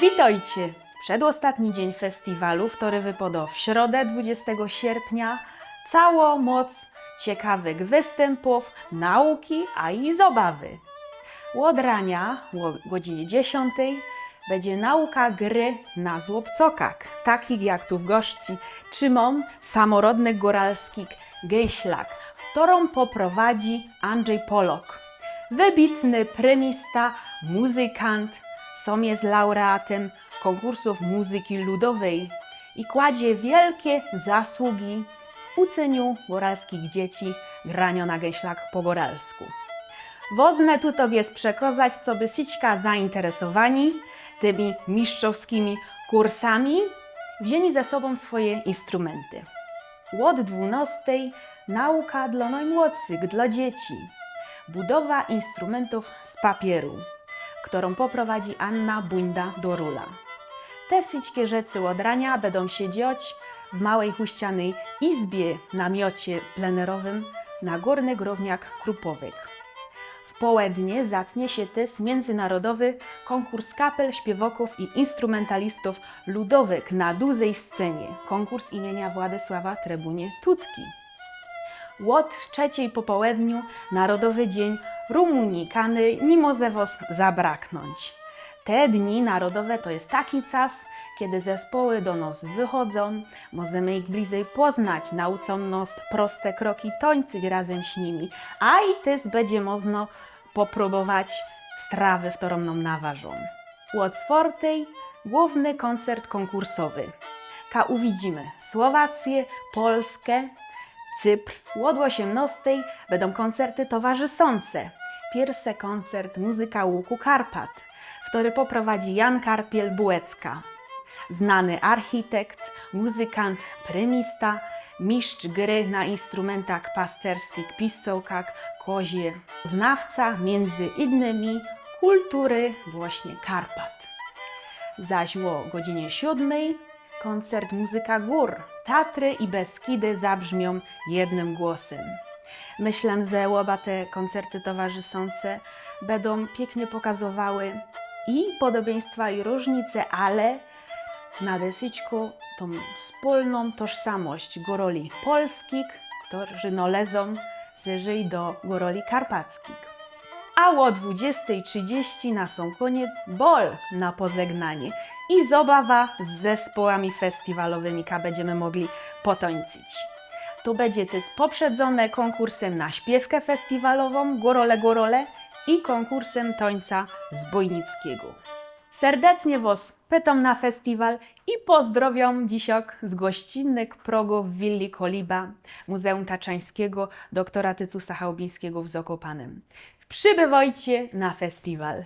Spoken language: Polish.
Witajcie! Przedostatni dzień festiwalu, który wypadł w środę 20 sierpnia. Cała moc ciekawych występów, nauki, a i zabawy. Od rania, o godzinie 10, będzie nauka gry na złopcokach, takich jak tu w gości Szymon, samorodny góralski gęślak, którą poprowadzi Andrzej Polok. Wybitny prymista, muzykant, sam jest laureatem konkursów muzyki ludowej i kładzie wielkie zasługi w uceniu góralskich dzieci grania na gęślak po góralsku. Woznę tu Tobie przekazać, co by sićka zainteresowani tymi mistrzowskimi kursami, wzięli ze sobą swoje instrumenty. Od 12 nauka dla najmłodszych, dla dzieci. Budowa instrumentów z papieru, którą poprowadzi Anna Bunda-Dorula. Te syćkie rzeczy od rania będą siedzieć w małej huścianej izbie, namiocie plenerowym na Górny Growniak Krupowych. W południe zacnie się też międzynarodowy konkurs kapel, śpiewoków i instrumentalistów ludowych na dużej scenie. Konkurs imienia Władysława Trybunie Tutki. Łot trzeciej po południu, Narodowy Dzień Rumunii, Kany, was zabraknąć. Te dni narodowe to jest taki czas, kiedy zespoły do nas wychodzą, możemy ich bliżej poznać, nauczą nas proste kroki tańczyć razem z nimi, a i też będzie można popróbować strawy, którą nam naważą. Czwartej główny koncert konkursowy. Ka uwidzimy Słowację, Polskę, Cypr. Od 18 będą koncerty towarzyszące. Pierwszy koncert Muzyka Łuku Karpat, który poprowadzi Jan Karpiel-Bułecka. Znany architekt, muzykant, prymista, mistrz gry na instrumentach pasterskich, pistołkach, kozie, znawca między innymi kultury właśnie Karpat. Zaś o godzinie 7 koncert Muzyka Gór. Tatry i Beskidy zabrzmią jednym głosem. Myślę, że oba te koncerty towarzyszące będą pięknie pokazywały i podobieństwa, i różnice, ale na desyćku tą wspólną tożsamość góroli polskich, którzy należą zwyżej do góroli karpackich. A o 20.30 na sam koniec bol na pożegnanie i zabawa z zespołami festiwalowymi, ka będziemy mogli potańczyć. To będzie też poprzedzone konkursem na śpiewkę festiwalową Górole Górole i konkursem tańca zbojnickiego. Serdecznie Was pytam na festiwal i pozdrowiam dzisiok z gościnnych progów willi Koliba, Muzeum Taczańskiego, doktora Tytusa Chałubińskiego w Zakopanem. Przybywajcie na festiwal.